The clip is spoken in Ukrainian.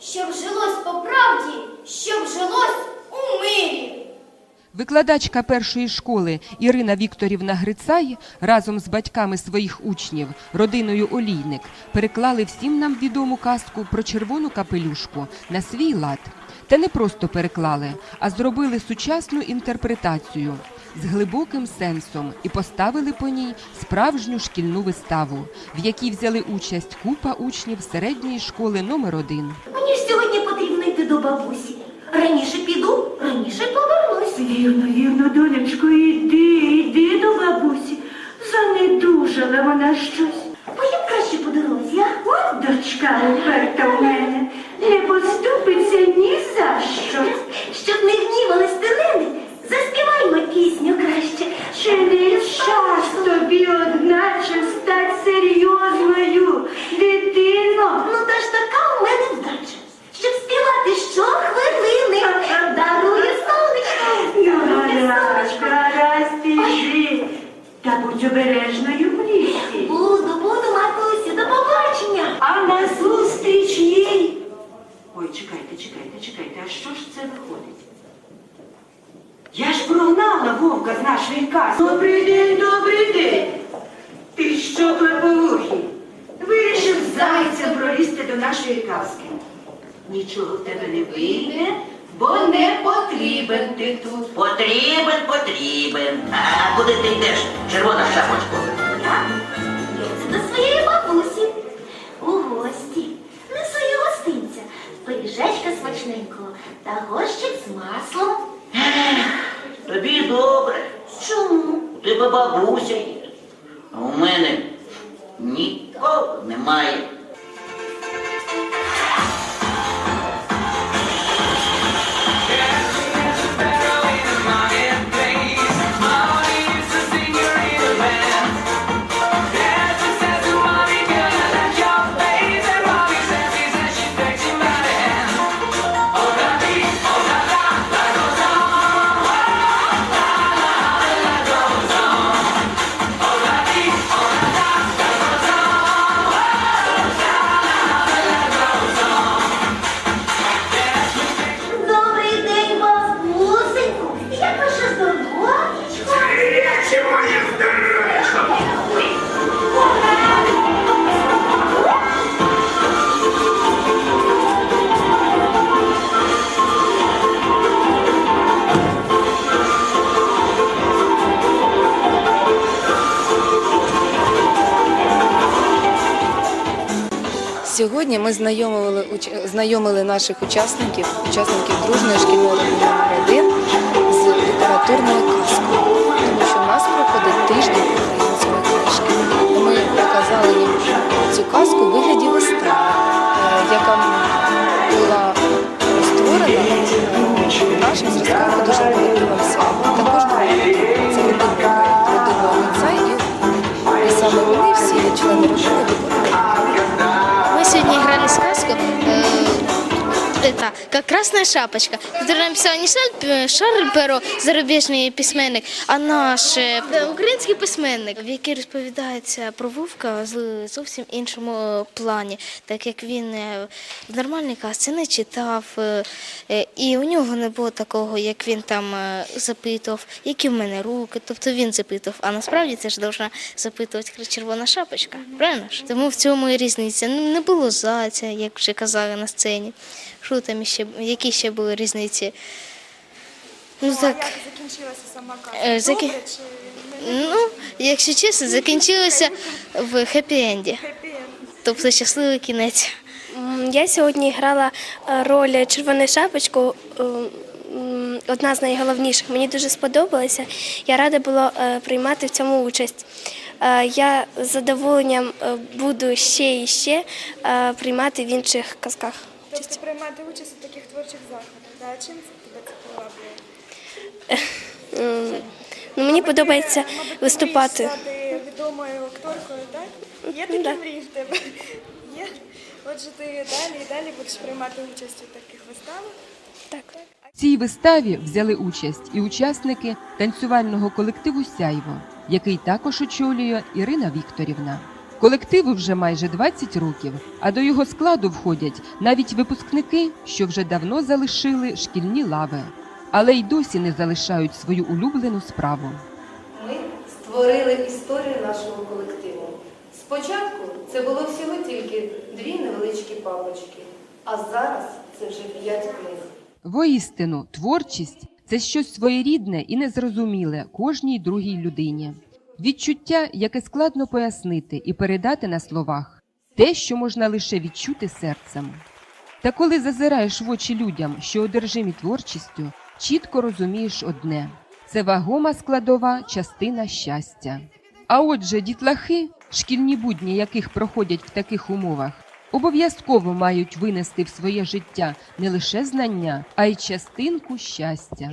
щоб жилось по правді, щоб жилось у мирі. Викладачка першої школи Ірина Вікторівна Грицай разом з батьками своїх учнів, родиною Олійник, переклали всім нам відому казку про червону капелюшку на свій лад. Та не просто переклали, а зробили сучасну інтерпретацію з глибоким сенсом і поставили по ній справжню шкільну виставу, в якій взяли участь купа учнів середньої школи номер 1 Мені ж сьогодні потрібно йти до бабусі. Раніше піду, раніше повернусь. Вірно, вірно, донечко, іди, іди до бабусі. Занедужала вона щось. Поїм краще по дорозі, а? От дочка уперта в мене. Не поступиться ні за що. Щоб не гнівались тилини, заспіваймо пісню краще. Ще не час тобі, одначе, стать серйозною, дитино. Ну та ж така у мене вдача. Щоб співати щохвилини. Дарую сонечко. Ну, дарую гаразд, сонечко. гаразд, іди. Та будь лісі. Буду, буду, матусю, до побачення. А назустріч їй. Ой, чекайте, чекайте, чекайте, а що ж це виходить? Я ж прогнала вовка з нашої каси. Добрий день, добрий день. Ти що, клеповухий? Вирішив зайцем пролізти до нашої казки. Нічого в тебе не вийде, бо не потрібен ти тут. Потрібен, потрібен. А куди ти йдеш, червона шапочко? Я? Це до своєї бабусі. У гості. Несу їй гостинця. Пиріжечка смачненького та горщик з маслом. Тобі добре. Чому? У тебе бабуся є. А у мене нікого немає. Сьогодні ми знайомили, знайомили наших учасників, учасників дружної шкільної номер 1 з літературною это как красная шапочка, которую написал не Шарль, Перо, зарубіжний письменник, а наш е, український письменник, в який розповідається про Вовка з зовсім іншому плані, так як він е, в нормальній казці не читав, е, е, і у нього не було такого, як він там запитував, які в мене руки. Тобто він запитував, а насправді це ж должна запитувати червона шапочка. Правильно ж? Тому в цьому і різниця. Не було зайця, як вже казали на сцені. Що там ще, які ще були різниці? Ну так. закінчилася сама казка? Е, Добре чи Ну, якщо чесно, закінчилося в хеппі-енді. Тобто щасливий кінець. Я сьогодні грала е, роль червоної шапочку. е, Одна з найголовніших. Мені дуже сподобалося. Я рада була приймати в цьому участь. Я з задоволенням буду ще і ще приймати в інших казках. Тобто приймати участь у таких творчих заходах. Да? Чим це тебе це приваблює? Ну, мені подобається Мабуть, виступати. мрієш стати відомою акторкою, так? Є такі Да. мрії в тебе? Є? Отже, ти далі і далі будеш приймати участь у таких виставах. Так. В цій виставі взяли участь і учасники танцювального колективу Сяйво, який також очолює Ірина Вікторівна. Колективу вже майже 20 років, а до його складу входять навіть випускники, що вже давно залишили шкільні лави, але й досі не залишають свою улюблену справу. Ми створили історію нашого колективу. Спочатку це було всього тільки дві невеличкі папочки, а зараз це вже п'ять книг. Воістину, творчість це щось своєрідне і незрозуміле кожній другій людині. Відчуття, яке складно пояснити і передати на словах, те, що можна лише відчути серцем. Та коли зазираєш в очі людям, що одержимі творчістю, чітко розумієш одне це вагома складова частина щастя. А отже, дітлахи, шкільні будні яких проходять в таких умовах, обов'язково мають винести в своє життя не лише знання, а й частинку щастя.